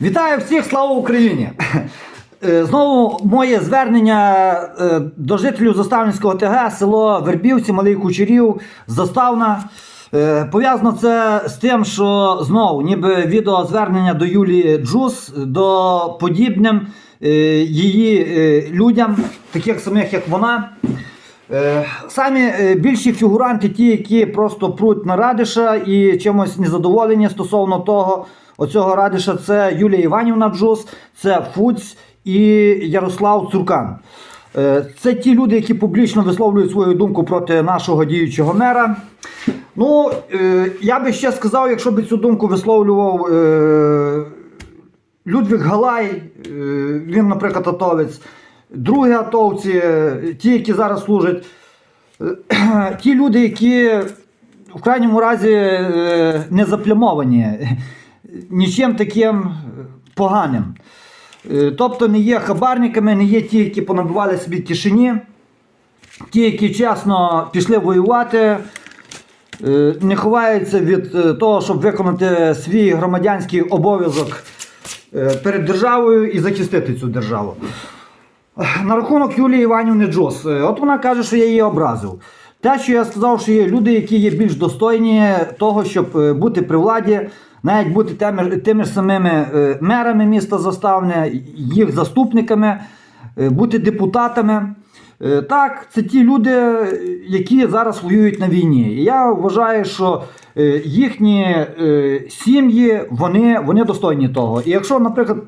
Вітаю всіх, слава Україні! Е, Знову моє звернення е, до жителів Заставницького ТГ, село Вербівці, Малий Кучерів, Заставна. Е, Пов'язано це з тим, що знову ніби відеозвернення до Юлії Джус, до подібним її людям, таких самих, як вона. Самі більші фігуранти, ті, які просто пруть на Радиша і чимось незадоволені стосовно того, оцього Радиша, це Юлія Іванівна Джус, це Фуць і Ярослав Цуркан. Е, Це ті люди, які публічно висловлюють свою думку проти нашого діючого мера. Ну, е, я би ще сказав, якщо б цю думку висловлював е, Людвиг Галай, він, наприклад, атовець, другі атовці, ті, які зараз служать, ті люди, які в крайньому разі не заплямовані нічим таким поганим. Е, Тобто не є хабарниками, не є ті, які понабивали собі тишині, ті, які чесно пішли воювати. Е, не ховаються від е, того, щоб виконати свій громадянський обов'язок е, перед державою і захистити цю державу. На рахунок Юлії Іванівни Джос. Е, От вона каже, що я її образив. Те, що я сказав, що є люди, які є більш достойні того, щоб е, бути при владі, навіть бути тими, тими ж самими е, мерами міста Заставне, їх заступниками, е, бути депутатами. Так, це ті люди, які зараз воюють на війні. І я вважаю, що їхні сім'ї вони, вони достойні того. І якщо, наприклад,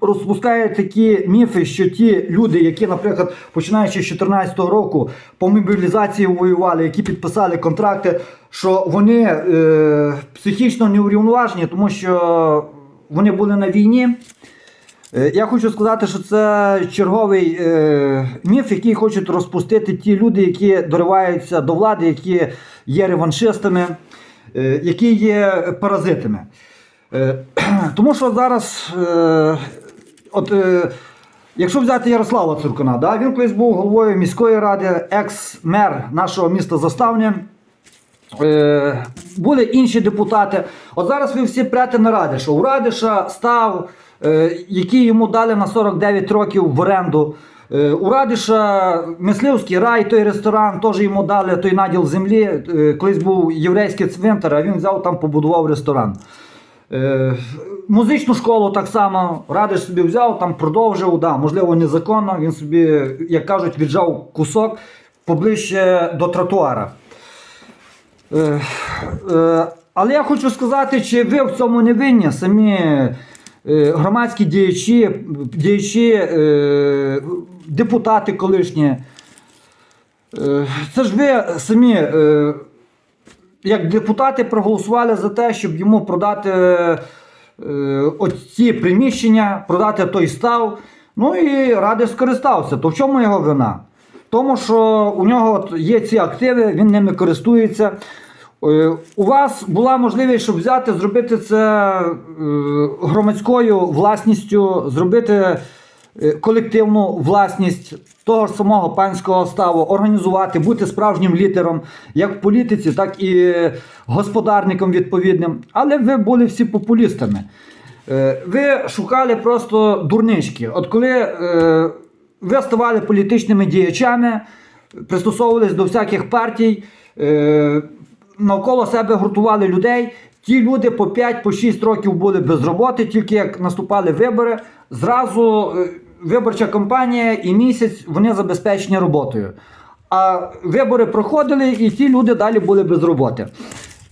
розпускають такі міфи, що ті люди, які, наприклад, починаючи з 2014 року по мобілізації воювали, які підписали контракти, що вони е, психічно неурівноважені, тому що вони були на війні. Е, Я хочу сказати, що це черговий е, міф, який хочуть розпустити ті люди, які дориваються до влади, які є реваншистами, е, які є паразитами. Е, тому що зараз, е, от, е, якщо взяти Ярослава Цуркуна, да, він колись був головою міської ради, екс-мер нашого міста Заставня. Е, були інші депутати. От зараз ви всі прете на Радиша. У Радиша став, е, який йому дали на 49 років в оренду. Е, у Радиша мисливський рай, той ресторан, теж йому дали той наділ землі. Е, колись був єврейський цвинтар, а він взяв там, побудував ресторан. Е, музичну школу так само Радиш собі взяв, там продовжив, да, можливо, незаконно. Він собі, як кажуть, віджав кусок поближче до тротуара. Е, е, Але я хочу сказати, чи ви в цьому не винні самі громадські діячі, діячі депутати колишні. Це ж ви самі, як депутати, проголосували за те, щоб йому продати е, оці приміщення, продати той став. Ну і ради скористався. То в чому його вина? Тому що у нього є ці активи, він ними користується. Е, У вас була можливість, щоб взяти, зробити це е, громадською власністю, зробити колективну власність того ж самого панського ставу, організувати, бути справжнім лідером, як в політиці, так і господарником відповідним. Але ви були всі популістами. Е, Ви шукали просто дурнички. От коли е, ви ставали політичними діячами, пристосовувались до всяких партій, е, навколо себе гуртували людей. Ті люди по 5-6 років були без роботи, тільки як наступали вибори, зразу е, виборча кампанія і місяць вони забезпечені роботою. А вибори проходили, і ті люди далі були без роботи.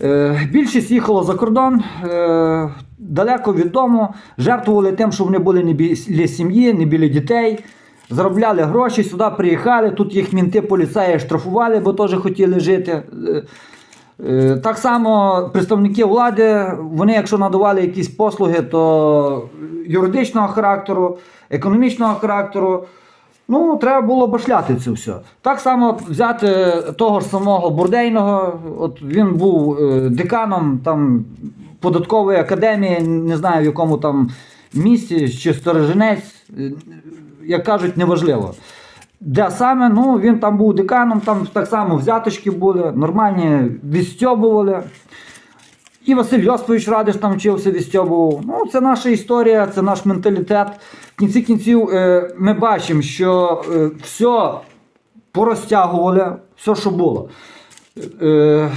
Е, Більшість їхало за кордон е, далеко від дому, жертвували тим, що вони були не біля сім'ї, не біля дітей, заробляли гроші, сюди приїхали, тут їх мінти поліцаї штрафували, бо теж хотіли жити. Е, Так само представники влади, вони, якщо надавали якісь послуги, то юридичного характеру, економічного характеру, Ну, треба було башляти це все. Так само взяти того ж самого Бурдейного, от він був е, деканом там податкової академії, не знаю в якому там місці, чи сторожинець, е, як кажуть, неважливо. Де саме, ну він там був деканом, там так само взяточки були, нормальні відстьобували. І Василь Йосипович Радиш там вчився відстьобував. Ну, це наша історія, це наш менталітет. В кінці кінців е, ми бачимо, що е, все порозтягували, все, що було. Е,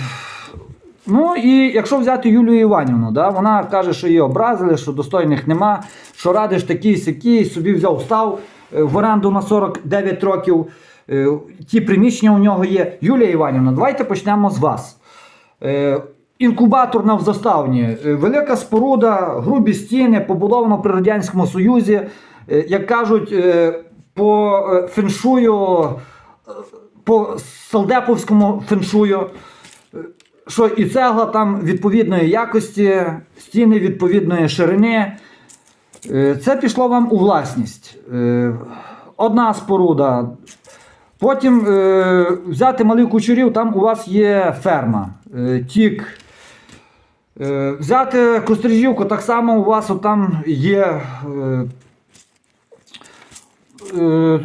ну і якщо взяти Юлію Іванівну, да, вона каже, що її образили, що достойних нема, що радиш такий сякий, собі взяв став в оренду на 49 років. Е, ті приміщення у нього є. Юлія Іванівна, давайте почнемо з вас. Е, Інкубаторна в заставні, Е, велика споруда, грубі стіни, побудовано при Радянському Союзі. Е, Як кажуть, е, по е, феншую, е, по салдеповському феншую, е, що і цегла там відповідної якості, стіни відповідної ширини. Е, Це пішло вам у власність. Е, Одна споруда. Потім е, взяти малих кучерів, там у вас є ферма, тік. Взяти Кострижівку, так само у вас там є.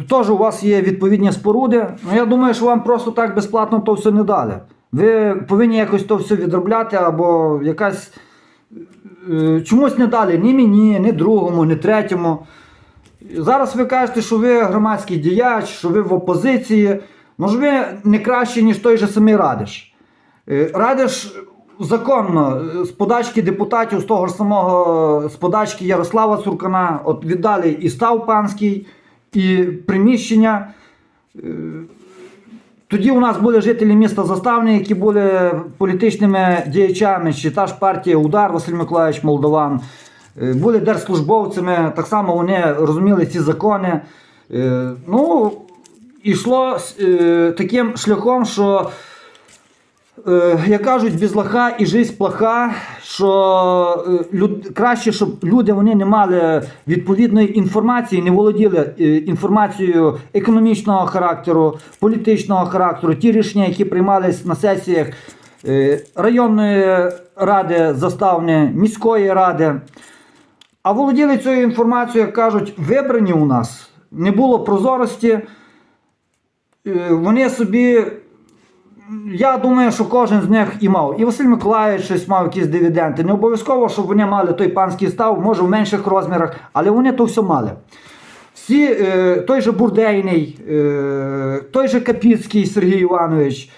Теж у вас є відповідні споруди. Ну, я думаю, що вам просто так безплатно то все не дали. Ви повинні якось то все відробляти, або якась. Е, Чомусь не дали ні мені, ні другому, ні третьому. Зараз ви кажете, що ви громадський діяч, що ви в опозиції. Ж ви не краще, ніж той же самий Радиш. Е, Радиш законно е, з подачки депутатів, з того ж самого з подачки Ярослава Цуркана, от віддали і став панський, і приміщення. Тоді у нас були жителі міста Заставні, які були політичними діячами, чи та ж партія Удар Василь Миколаївич Молдован. Е, Були держслужбовцями, так само вони розуміли ці закони. Е, Ну, йшло е, таким шляхом, що, як кажуть, без лоха і жизнь плоха, що е, люд, краще, щоб люди вони не мали відповідної інформації, не володіли е, інформацією економічного характеру, політичного характеру, ті рішення, які приймались на сесіях е, районної ради заставни, міської ради. А володіли цією інформацією, як кажуть, вибрані у нас, не було прозорості. Е, Вони собі, я думаю, що кожен з них і мав. І Василь Миколаївич щось мав якісь дивіденди. Не обов'язково, щоб вони мали той панський став, може в менших розмірах, але вони то все мали. Всі, е, той же Бурдейний, е, той же Капіцький Сергій Іванович,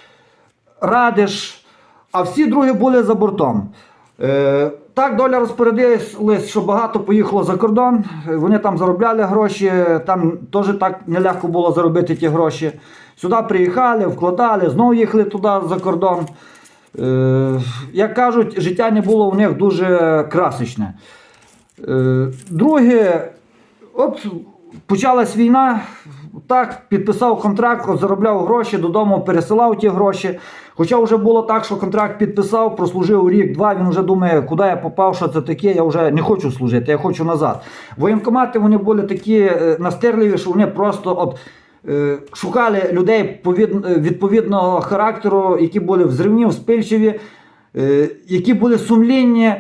Радиш, а всі другі були за бортом. Е, так доля розпорядилась, що багато поїхало за кордон. Вони там заробляли гроші, там теж так нелегко було заробити ті гроші. Сюди приїхали, вкладали, знову їхали туди за кордон. Е, як кажуть, життя не було у них дуже красочне. Е, друге, от почалась війна, так, підписав контракт, заробляв гроші, додому пересилав ті гроші. Хоча вже було так, що контракт підписав, прослужив рік-два, він вже думає, куди я попав, що це таке, я вже не хочу служити, я хочу назад. Воєнкомати вони були такі е, настирливі, що вони просто от, е, шукали людей е, відповідного характеру, які були взривні, вспильчиві, е, які були сумлінні.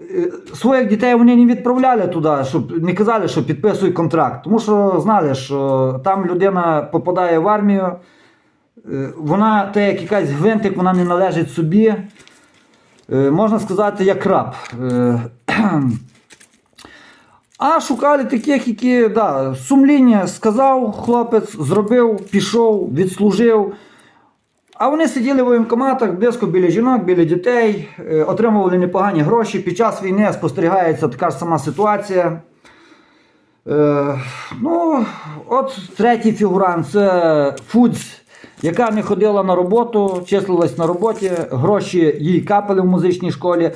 Е, Своїх дітей вони не відправляли туди, щоб не казали, що підписуй контракт. Тому що знали, що там людина попадає в армію, е, вона те, як якась гвинтик, вона не належить собі. Е, Можна сказати, як раб. А шукали таких, які да, сумління сказав хлопець, зробив, пішов, відслужив. А вони сиділи в воєнкоматах близько біля жінок, біля дітей, е, отримували непогані гроші. Під час війни спостерігається така ж сама ситуація. Е, ну, от третій фігурант це Фудз, яка не ходила на роботу, числилась на роботі, гроші їй капали в музичній школі.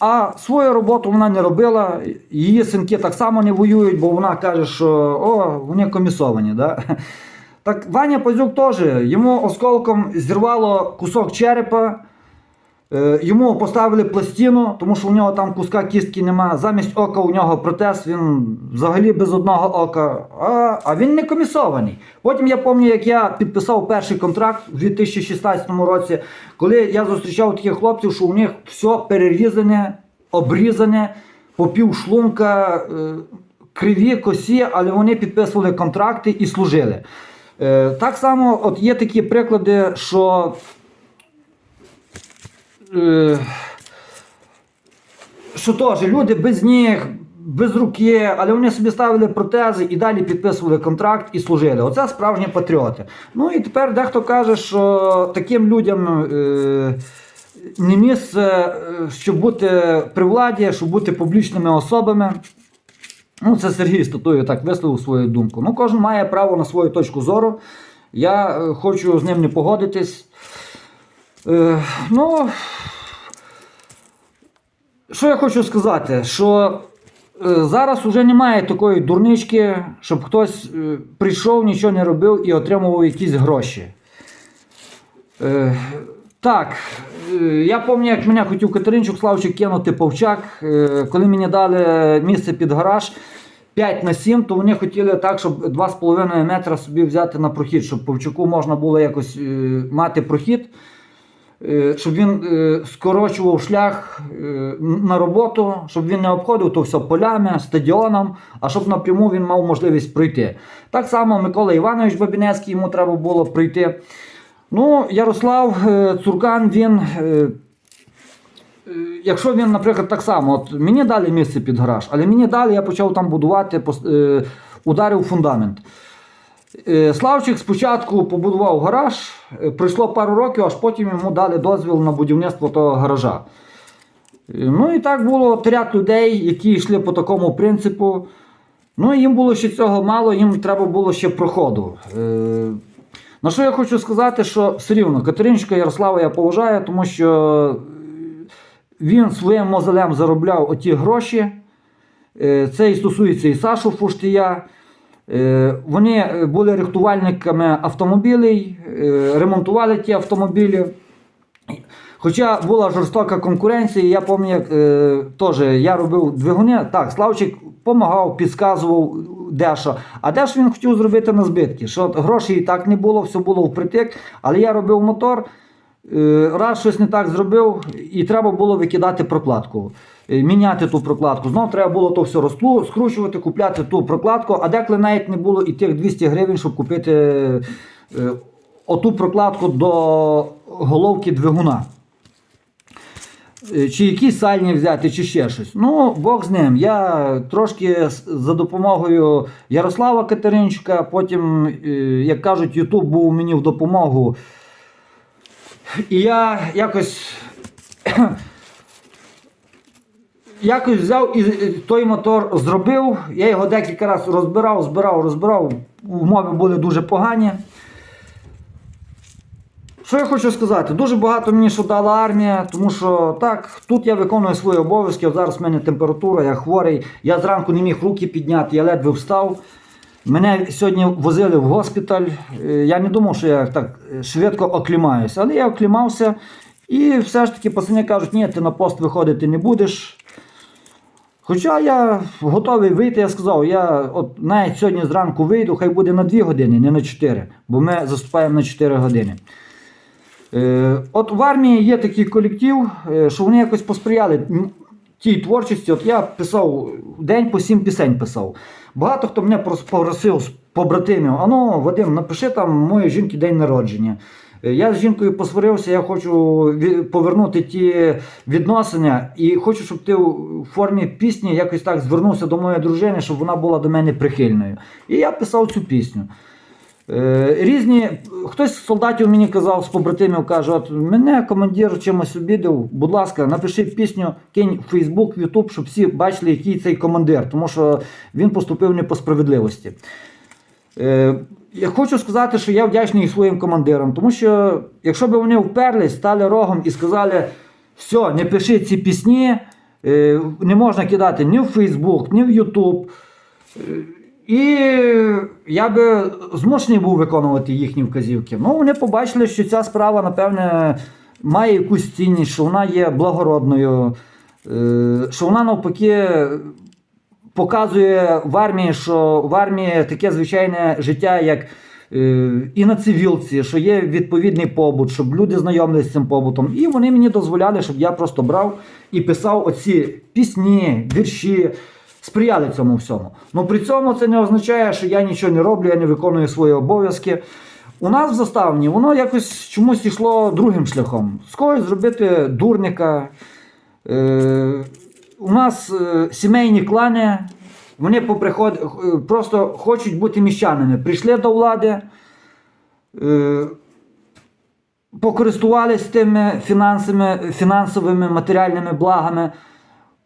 А свою роботу вона не робила. Її синки так само не воюють, бо вона каже, що о, вони комісовані. Да? Так Ваня Пазюк теж, йому осколком зірвало кусок черепа, е, йому поставили пластину, тому що у нього там куска кістки нема. Замість ока у нього протез, він взагалі без одного ока. А, а він не комісований. Потім я пам'ятаю, як я підписав перший контракт у 2016 році, коли я зустрічав таких хлопців, що у них все перерізане, обрізане, по пів шлунка, е, криві, косі, але вони підписували контракти і служили. Е, Так само от є такі приклади, що е, що теж люди без ніг, без руки, але вони собі ставили протези і далі підписували контракт і служили. Оце справжні патріоти. Ну і тепер дехто каже, що таким людям. Е- не місце, е, щоб бути при владі, щоб бути публічними особами. Ну, це Сергій Статуєв так висловив свою думку. Ну, кожен має право на свою точку зору. Я е, хочу з ним не погодитись. Е, ну, що я хочу сказати? Що е, зараз вже немає такої дурнички, щоб хтось е, прийшов, нічого не робив і отримував якісь гроші. Е, так, я пам'ятаю, як мене хотів Катеринчук Славчик кинути повчак. Е, коли мені дали місце під гараж 5 на 7, то вони хотіли так, щоб 2,5 метра собі взяти на прохід, щоб повчаку можна було якось е, мати прохід, е, щоб він е, скорочував шлях е, на роботу, щоб він не обходив то все полями, стадіоном, а щоб напряму він мав можливість пройти. Так само Микола Іванович Бабінецький йому треба було прийти. Ну, Ярослав е, Цуркан, він. е, е, Якщо він, наприклад, так само, от мені дали місце під гараж, але мені дали, я почав там будувати, ударив фундамент. Славчик спочатку побудував гараж, пройшло пару років, аж потім йому дали дозвіл на будівництво того гаража. Ну і так було ряд людей, які йшли по такому принципу. Ну, їм було ще цього мало, їм треба було ще проходу. Е, на що я хочу сказати, що все рівно Катеринчика Ярослава я поважаю, тому що він своїм мозолем заробляв оті гроші. Е, Це і стосується і Сашу Фуштія. Е, Вони були рихтувальниками автомобілей, е, ремонтували ті автомобілі. Хоча була жорстока конкуренція, я пам'ятаю, е, теж я робив двигуни. Так, Славчик допомагав, підказував дещо. А дещо він хотів зробити на збитки. Що грошей і так не було, все було впритик. Але я робив мотор, е, раз щось не так зробив, і треба було викидати прокладку. е, Міняти ту прокладку. Знов треба було то все розклу, скручувати, купляти ту прокладку, а деколи навіть не було і тих 200 гривень, щоб купити е, оту прокладку до головки двигуна. Е, Чи якісь сальні взяти, чи ще щось. Ну, Бог з ним. Я трошки за допомогою Ярослава Катеринчика, потім, е, як кажуть, Ютуб був мені в допомогу. І я якось. Якось взяв і е, той мотор зробив. Я його декілька разів розбирав, збирав, розбирав. Умови були дуже погані. Що я хочу сказати? Дуже багато мені що дала армія, тому що так, тут я виконую свої обов'язки. От зараз в мене температура, я хворий. Я зранку не міг руки підняти, я ледве встав. Мене сьогодні возили в госпіталь. Е, Я не думав, що я так е, швидко оклімаюся, але я оклімався. І все ж таки пацани кажуть, ні, ти на пост виходити не будеш. Хоча я готовий вийти, я сказав, я от навіть сьогодні зранку вийду, хай буде на 2 години, не на 4, бо ми заступаємо на 4 години. Е, От в армії є такий колектив, е, що вони якось посприяли тій творчості. От я писав в день по сім пісень писав. Багато хто мене попросив з побратимів, а ну, Вадим, напиши там моєї жінки день народження. Е, Я з жінкою посварився, я хочу повернути ті відносини і хочу, щоб ти у формі пісні якось так звернувся до моєї дружини, щоб вона була до мене прихильною. І я писав цю пісню. Е, Різні, хтось з солдатів мені казав, з побратимів каже, от мене командир чимось обідав, будь ласка, напиши пісню, кинь в Фейсбук, в Ютуб, щоб всі бачили, який цей командир, тому що він поступив не по справедливості. Е, Я хочу сказати, що я вдячний своїм командирам, тому що якщо б вони вперлись, стали рогом і сказали, все, не пиши ці пісні, е, не можна кидати ні в Фейсбук, ні в Ютуб. І я би змушений був виконувати їхні вказівки. Ну, вони побачили, що ця справа, напевне, має якусь цінність, що вона є благородною, е, що вона навпаки показує в армії, що в армії таке звичайне життя, як е, і на цивілці, що є відповідний побут, щоб люди знайомилися з цим побутом. І вони мені дозволяли, щоб я просто брав і писав оці пісні, вірші. Сприяли цьому всьому. Ну при цьому це не означає, що я нічого не роблю, я не виконую свої обов'язки. У нас в заставні воно якось чомусь йшло другим шляхом. З когось зробити дурника, е, у нас е, сімейні клани, вони поприход... е, просто хочуть бути міщанами. Прийшли до влади, е, покористувались тими фінансами, фінансовими матеріальними благами.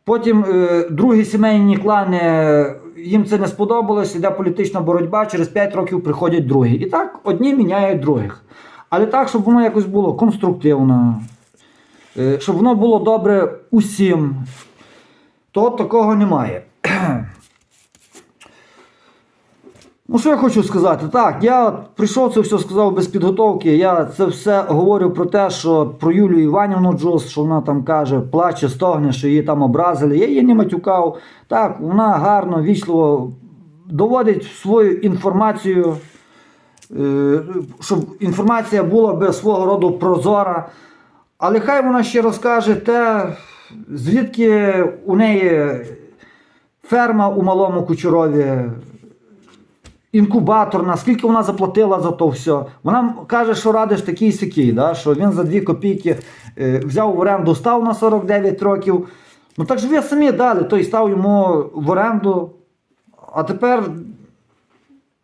Потім е, другі сімейні клани, е, їм це не сподобалось, іде політична боротьба, через 5 років приходять другі. І так одні міняють других. Але так, щоб воно якось було конструктивно, е, щоб воно було добре усім, то такого немає. Ну, що я хочу сказати? Так, я прийшов це все сказав без підготовки. Я це все говорю про те, що про Юлію Іванівну Джус, що вона там каже, плаче, стогне, що її там образили. Я її не матюкав. Так, вона гарно, вічливо доводить свою інформацію, е, щоб інформація була би свого роду прозора. Але хай вона ще розкаже те, звідки у неї ферма у малому Кучерові, інкубаторна, скільки вона заплатила за то все. Вона каже, що радиш такий сякий, да, що він за 2 копійки е, взяв в оренду, став на 49 років. Ну так ж ви самі дали, той став йому в оренду. А тепер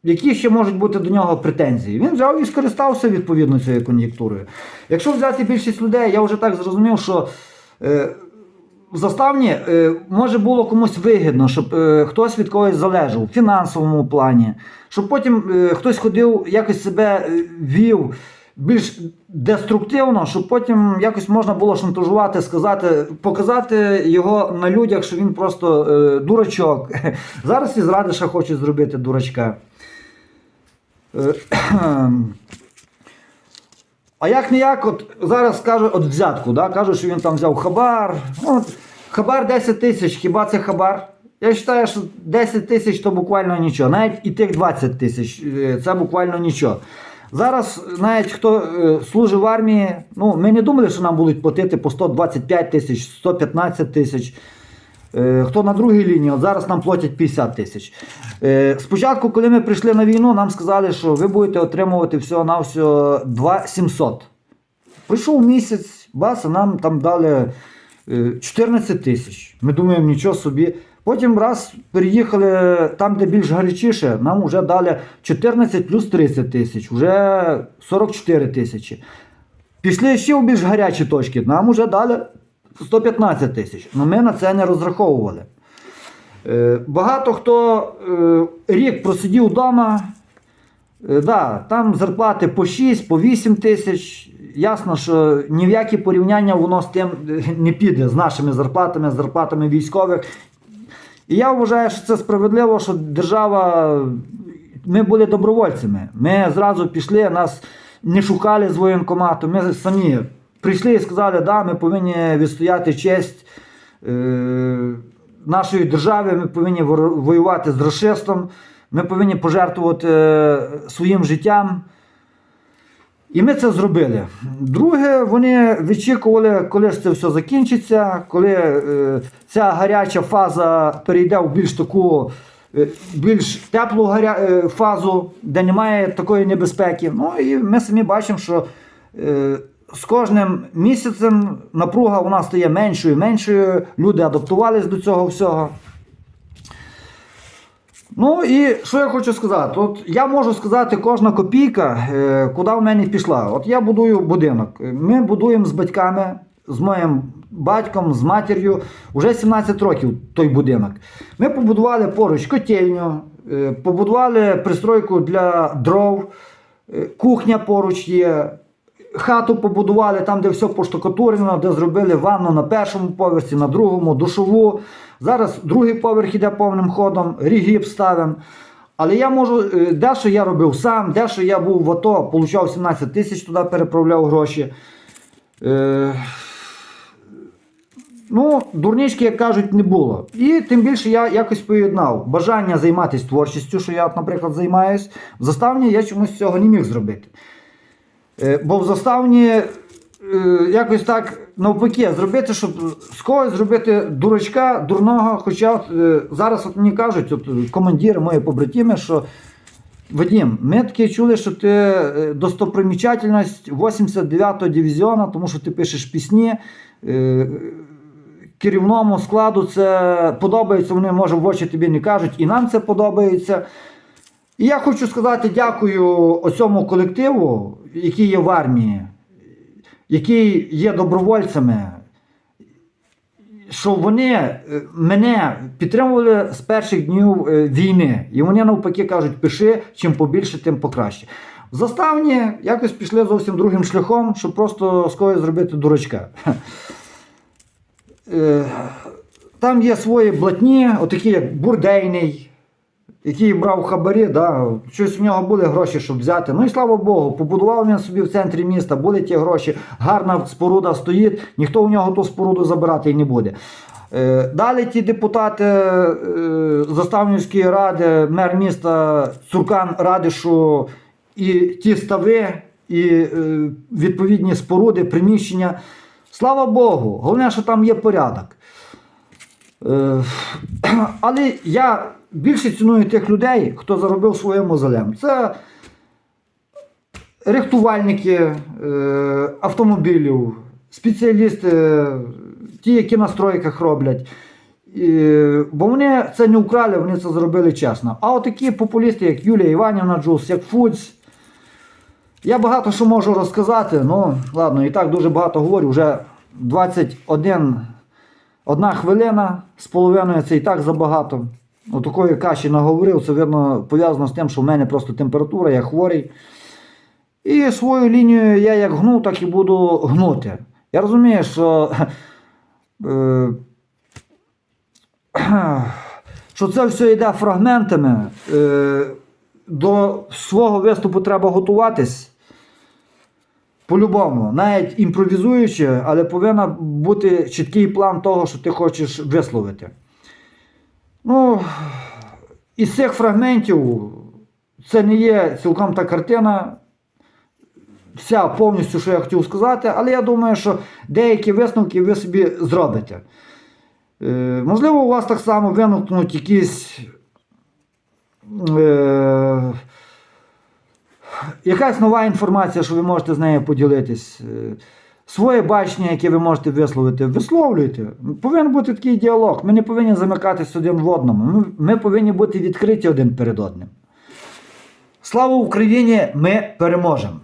які ще можуть бути до нього претензії? Він взяв і скористався відповідно цією кон'юнктурою. Якщо взяти більшість людей, я вже так зрозумів, що е, заставні е, може було комусь вигідно, щоб е, хтось від когось залежав в фінансовому плані, щоб потім е, хтось ходив, якось себе вів більш деструктивно, щоб потім якось можна було шантажувати, сказати, показати його на людях, що він просто дурачок. Зараз із Радиша хочуть зробити дурачка. А як не як, от зараз кажуть, от взятку, да? кажуть, що він там взяв хабар. От, хабар 10 тисяч, хіба це хабар? Я вважаю, що 10 тисяч то буквально нічого. Навіть і тих 20 тисяч е, це буквально нічого. Зараз, навіть хто е, служить в армії, ну, ми не думали, що нам будуть платити по 125 тисяч, 115 тисяч. Е, Хто на другій лінії, от зараз нам платять 50 тисяч. Спочатку, коли ми прийшли на війну, нам сказали, що ви будете отримувати всього на всього 2700. Прийшов місяць, бас, нам там дали 14 тисяч. Ми думаємо, нічого собі. Потім раз переїхали там, де більш гарячіше, нам вже дали 14 плюс 30 тисяч, вже 44 тисячі. Пішли ще в більш гарячі точки, нам вже дали 115 тисяч. але ми на це не розраховували. Е, Багато хто е, рік просидів вдома, е, да, там зарплати по 6, по 8 тисяч. Ясно, що ні в які порівняння воно з тим е, не піде з нашими зарплатами, з зарплатами військових. І я вважаю, що це справедливо, що держава. Ми були добровольцями. Ми зразу пішли, нас не шукали з воєнкомату. Ми самі прийшли і сказали, да, ми повинні відстояти честь е, нашої держави, ми повинні воювати з расистом, ми повинні пожертвувати е, своїм життям. І ми це зробили. Друге, вони вичікували, коли ж це все закінчиться, коли е, ця гаряча фаза перейде в більш таку е, більш теплу гаря... е, фазу, де немає такої небезпеки. Ну і ми самі бачимо, що е, з кожним місяцем напруга у нас стає меншою і меншою. Люди адаптувались до цього всього. Ну і що я хочу сказати? От я можу сказати, кожна копійка, е, куди в мене пішла. От я будую будинок. Ми будуємо з батьками, з моїм батьком, з матір'ю вже 17 років той будинок. Ми побудували поруч котельню, е, побудували пристройку для дров, е, кухня поруч є. Хату побудували там, де все поштукатурено, де зробили ванну на першому поверсі, на другому, душову. Зараз другий поверх іде повним ходом, рігіп ставимо. Але я можу, е, дещо я робив сам, дещо я був в АТО, получав 17 тисяч, туди переправляв гроші. Е, ну, дурнички, як кажуть, не було. І тим більше я якось поєднав бажання займатися творчістю, що я, наприклад, займаюсь. В заставні я чомусь цього не міг зробити. Е, Бо в заставні е, якось так навпаки зробити, щоб з когось зробити дурачка, дурного. Хоча от, е, зараз от мені кажуть, от, командири мої побратими, що Вадим, ми таки чули, що ти достопримічательність 89-го дивізіону, тому що ти пишеш пісні. керівному складу це подобається, вони може в очі тобі не кажуть, і нам це подобається. І я хочу сказати дякую оцьому колективу, який є в армії, який є добровольцями, що вони е, мене підтримували з перших днів е, війни. І вони навпаки кажуть, пиши, чим побільше, тим покраще. В заставні якось пішли зовсім другим шляхом, щоб просто з зробити дурачка. Е, Там є свої блатні, отакі як бурдейний, який брав хабарі, да, щось в нього були гроші, щоб взяти. Ну і слава Богу, побудував він собі в центрі міста, були ті гроші, гарна споруда стоїть, ніхто у нього ту споруду забирати і не буде. Е, Далі ті депутати е, Заставнівської ради, мер міста Цуркан Радишу і ті стави, і е, відповідні споруди, приміщення. Слава Богу, головне, що там є порядок. Але я більше ціную тих людей, хто заробив своїм мозолем. Це рихтувальники е, автомобілів, спеціалісти, ті, які на стройках роблять. Бо вони це не украли, вони це зробили чесно. А от такі популісти, як Юлія Іванівна Джус, як Фудз. Я багато що можу розказати, ну ладно, і так дуже багато говорю. Вже 21 одна хвилина з половиною це і так забагато. Отакої каші наговорив, це видно пов'язано з тим, що в мене просто температура, я хворий. І свою лінію я як гну, так і буду гнути. Я розумію, що, е, що це все йде фрагментами. Е, до свого виступу треба готуватись. По-любому, навіть імпровізуючи, але повинен бути чіткий план того, що ти хочеш висловити. Ну, із цих фрагментів це не є цілком та картина, вся повністю, що я хотів сказати, але я думаю, що деякі висновки ви собі зробите. Е, можливо, у вас так само виникнуть якісь. Е, якась нова інформація, що ви можете з нею поділитись. Своє бачення, яке ви можете висловити, висловлюйте. Повинен бути такий діалог. Ми не повинні замикатись один в одному. Ми, ми повинні бути відкриті один перед одним. Слава Україні! Ми переможемо!